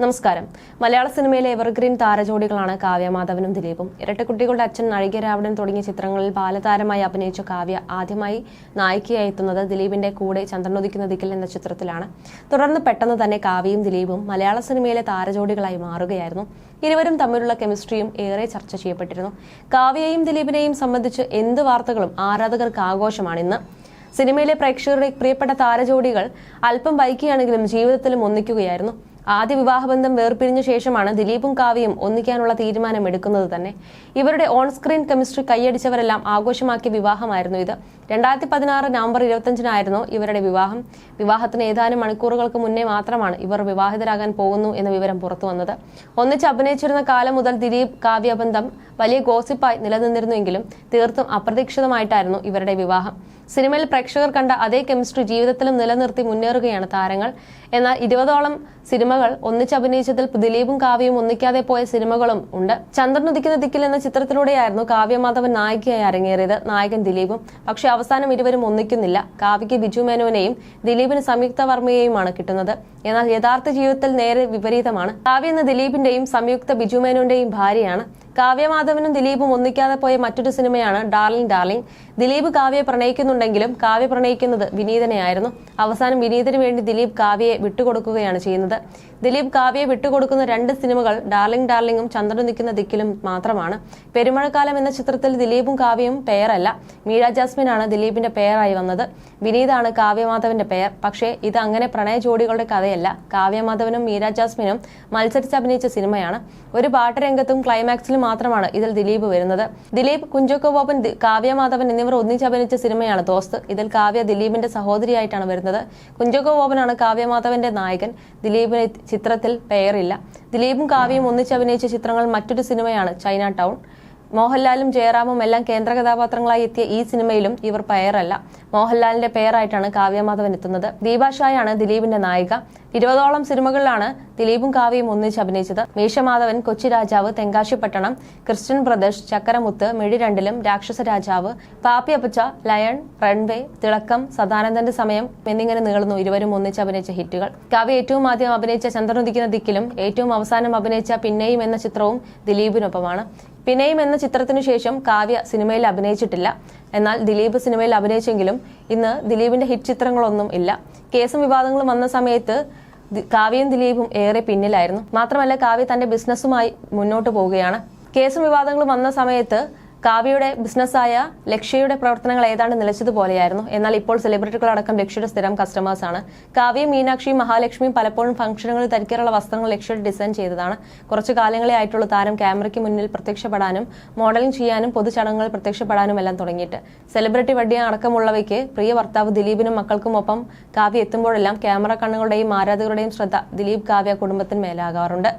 നമസ്കാരം. മലയാള സിനിമയിലെ എവർഗ്രീൻ താരജോഡികളാണ് കാവ്യ മാധവനും ദിലീപും. ഇരട്ടക്കുട്ടികളുടെ അച്ഛൻ അഴികരാവണൻ തുടങ്ങിയ ചിത്രങ്ങളിൽ ബാലതാരമായി അഭിനയിച്ച കാവ്യ ആദ്യമായി നായികയായി എത്തുന്നത് ദിലീപിന്റെ കൂടെ ചന്ദ്രനൊതിക്കുന്ന ദിക്കിൽ എന്ന ചിത്രത്തിലാണ്. തുടർന്ന് പെട്ടെന്ന് തന്നെ കാവ്യയും ദിലീപും മലയാള സിനിമയിലെ താരജോഡികളായി മാറുകയായിരുന്നു. ഇരുവരും തമ്മിലുള്ള കെമിസ്ട്രിയും ഏറെ ചർച്ച ചെയ്യപ്പെട്ടിരുന്നു. കാവ്യയെയും ദിലീപിനെയും സംബന്ധിച്ച് എന്ത് വാർത്തകളും ആരാധകർക്ക് ആഘോഷമാണ് ഇന്ന്. സിനിമയിലെ പ്രേക്ഷകരുടെ പ്രിയപ്പെട്ട താരജോഡികൾ അല്പം വൈകിയാണെങ്കിലും ജീവിതത്തിലും ഒന്നിക്കുകയായിരുന്നു. ആദ്യ വിവാഹബന്ധം വേർപിരിഞ്ഞ ശേഷമാണ് ദിലീപും കാവ്യയും ഒന്നിക്കാനുള്ള തീരുമാനം എടുക്കുന്നത് തന്നെ. ഇവരുടെ ഓൺ സ്ക്രീൻ കെമിസ്ട്രി കൈയടിച്ചവരെല്ലാം ആഘോഷമാക്കിയ വിവാഹമായിരുന്നു ഇത്. രണ്ടായിരത്തി പതിനാറ് നവംബർ ഇരുപത്തഞ്ചിനായിരുന്നു ഇവരുടെ വിവാഹം. വിവാഹത്തിന് ഏതാനും മണിക്കൂറുകൾക്ക് മുന്നേ മാത്രമാണ് ഇവർ വിവാഹിതരാകാൻ പോകുന്നു എന്ന വിവരം പുറത്തു വന്നത്. ഒന്നിച്ച് അഭിനയിച്ചിരുന്ന കാലം മുതൽ ദിലീപ് കാവ്യബന്ധം വലിയ ഗോസിപ്പായി നിലനിന്നിരുന്നുവെങ്കിലും തീർത്തും അപ്രതീക്ഷിതമായിട്ടായിരുന്നു ഇവരുടെ വിവാഹം. സിനിമയിൽ പ്രേക്ഷകർ കണ്ട അതേ കെമിസ്ട്രി ജീവിതത്തിലും നിലനിർത്തി മുന്നേറുകയാണ് താരങ്ങൾ. എന്നാൽ ഇരുപതോളം സിനിമകൾ ഒന്നിച്ചഭിനയിച്ചതിൽ ദിലീപും കാവ്യയും ഒന്നിക്കാതെ പോയ സിനിമകളും ഉണ്ട്. ചന്ദ്രൻ ഉദിക്കുന്ന ദിക്കിൽ എന്ന ചിത്രത്തിലൂടെയായിരുന്നു കാവ്യമാധവൻ നായികയായി അരങ്ങേറിയത്. നായകൻ ദിലീപും. പക്ഷേ അവസാനം ഇരുവരും ഒന്നിക്കുന്നില്ല. കാവ്യയ്ക്ക് ബിജു മേനോനെയും ദിലീപിന് സംയുക്ത വർമ്മയെയുമാണ് കിട്ടുന്നത്. എന്നാൽ യഥാർത്ഥ ജീവിതത്തിൽ നേരെ വിപരീതമാണ്. കാവ്യ എന്ന ദിലീപിന്റെയും സംയുക്ത ബിജു മേനോന്റെയും ഭാര്യയാണ്. കാവ്യമാധവനും ദിലീപും ഒന്നിക്കാതെ പോയ മറ്റൊരു സിനിമയാണ് ഡാർലിംഗ് ഡാർലിംഗ് ദിലീപ് കാവ്യയെ പ്രണയിക്കുന്നുണ്ടെങ്കിലും കാവ്യ പ്രണയിക്കുന്നത് വിനീതനെയായിരുന്നു. അവസാനം വിനീതന് വേണ്ടി ദിലീപ് കാവ്യയെ വിട്ടുകൊടുക്കുകയാണ് ചെയ്യുന്നത്. ദിലീപ് കാവ്യയെ വിട്ടുകൊടുക്കുന്ന രണ്ട് സിനിമകൾ ഡാർലിംഗ് ഡാർലിംഗും ചന്ദ്രൻ നിൽക്കുന്ന ദിക്കിലും മാത്രമാണ്. പെരുമഴക്കാലം എന്ന ചിത്രത്തിൽ ദിലീപും കാവ്യയും പേരല്ല. മീര ജാസ്മിനാണ് ദിലീപിന്റെ പേരായി വന്നത്. വിനീതാണ് കാവ്യമാധവന്റെ പേർ. പക്ഷേ ഇത് അങ്ങനെ പ്രണയ ജോഡികളുടെ കഥയല്ല. കാവ്യമാധവനും മീര ജാസ്മിനും മത്സരിച്ച് അഭിനയിച്ച സിനിമയാണ്. ഒരു പാട്ട് രംഗത്തും ക്ലൈമാക്സിലും മാത്രമാണ് ഇതിൽ ദിലീപ് വരുന്നത്. ദിലീപ് കുഞ്ചോക്കോ ബോബൻ കാവ്യമാധവൻ എന്നിവർ ഒന്നിച്ച് അഭിനയിച്ച സിനിമയാണ് ദോസ്ത് ഇതിൽ കാവ്യ ദിലീപിന്റെ സഹോദരിയായിട്ടാണ് വരുന്നത്. കുഞ്ചോക്കോ ബോബനാണ് കാവ്യമാധവന്റെ നായകൻ. ദിലീപിന് ചിത്രത്തിൽ പേരില്ല. ദിലീപും കാവ്യയും ഒന്നിച്ച് അഭിനയിച്ച ചിത്രങ്ങൾ മറ്റൊരു സിനിമയാണ് ചൈന ടൗൺ. മോഹൻലാലും ജയറാമും എല്ലാം കേന്ദ്ര കഥാപാത്രങ്ങളായി എത്തിയ ഈ സിനിമയിലും ഇവർ പേരല്ല മോഹൻലാലിന്റെ പേരായിട്ടാണ് കാവ്യമാധവൻ എത്തുന്നത്. ദീപാഷായാണ് ദിലീപിന്റെ നായിക. ഇരുപതോളം സിനിമകളിലാണ് ദിലീപും കാവ്യയും ഒന്നിച്ച് അഭിനയിച്ചത്. മീശമാധവൻ കൊച്ചി രാജാവ് തെങ്കാശിപ്പട്ടണം ക്രിസ്ത്യൻ ബ്രദേഴ്സ് ചക്കരമുത്ത് മിഴി രണ്ടിലും രാക്ഷസ രാജാവ് പാപ്പിയപ്പച്ച ലയൺ റൺവേ തിളക്കം സദാനന്ദന്റെ സമയം എന്നിങ്ങനെ നീളുന്നു ഇരുവരും ഒന്നിച്ച് അഭിനയിച്ച ഹിറ്റുകൾ. കാവ്യ ഏറ്റവും ആദ്യം അഭിനയിച്ച ചന്ദ്രനുദിക്കുന്ന ദിക്കിലും ഏറ്റവും അവസാനം അഭിനയിച്ച പിന്നെയും എന്ന ചിത്രവും ദിലീപിനൊപ്പമാണ്. പിന്നെയും എന്ന ചിത്രത്തിനു ശേഷം കാവ്യ സിനിമയിൽ അഭിനയിച്ചിട്ടില്ല. എന്നാൽ ദിലീപ് സിനിമയിൽ അഭിനയിച്ചെങ്കിലും ഇന്ന് ദിലീപിന്റെ ഹിറ്റ് ചിത്രങ്ങളൊന്നും ഇല്ല. കേസും വിവാദങ്ങളും വന്ന സമയത്ത് കാവ്യയും ദിലീപും ഏറെ പിന്നിലായിരുന്നു. മാത്രമല്ല കാവ്യ തന്റെ ബിസിനസ്സുമായി മുന്നോട്ട് പോവുകയാണ്. കേസും വിവാദങ്ങളും വന്ന സമയത്ത് കാവ്യയുടെ ബിസിനസ്സായ ലക്ഷ്യയുടെ പ്രവർത്തനങ്ങൾ ഏതാണ്ട് നിലച്ചതുപോലെയായിരുന്നു. എന്നാൽ ഇപ്പോൾ സെലിബ്രിറ്റികളടക്കം ലക്ഷ്യയുടെ സ്ഥിരം ആണ്. കാവ്യയും മീനാക്ഷിയും മഹാലക്ഷ്മിയും പലപ്പോഴും ഫംഗ്ഷനുകളിൽ ധരിക്കാറുള്ള വസ്ത്രങ്ങൾ ലക്ഷ്യയുടെ ഡിസൈൻ ചെയ്തതാണ്. കുറച്ചു കാലങ്ങളെ ആയിട്ടുള്ള താരം ക്യാമറയ്ക്ക് മുന്നിൽ പ്രത്യക്ഷപ്പെടാനും മോഡലിംഗ് ചെയ്യാനും പൊതുചടങ്ങുകളിൽ പ്രത്യക്ഷപ്പെടാനും എല്ലാം തുടങ്ങിയിട്ട്. സെലിബ്രിറ്റി വെഡിങ് അടക്കമുള്ളവയ്ക്ക് പ്രിയ ഭർത്താവ് ദിലീപിനും മക്കൾക്കും ഒപ്പം കാവ്യ എത്തുമ്പോഴെല്ലാം ക്യാമറ കണ്ണുകളുടെയും ആരാധകരുടെയും ശ്രദ്ധ ദിലീപ് കാവ്യ കുടുംബത്തിന് മേലാകാറുണ്ട്.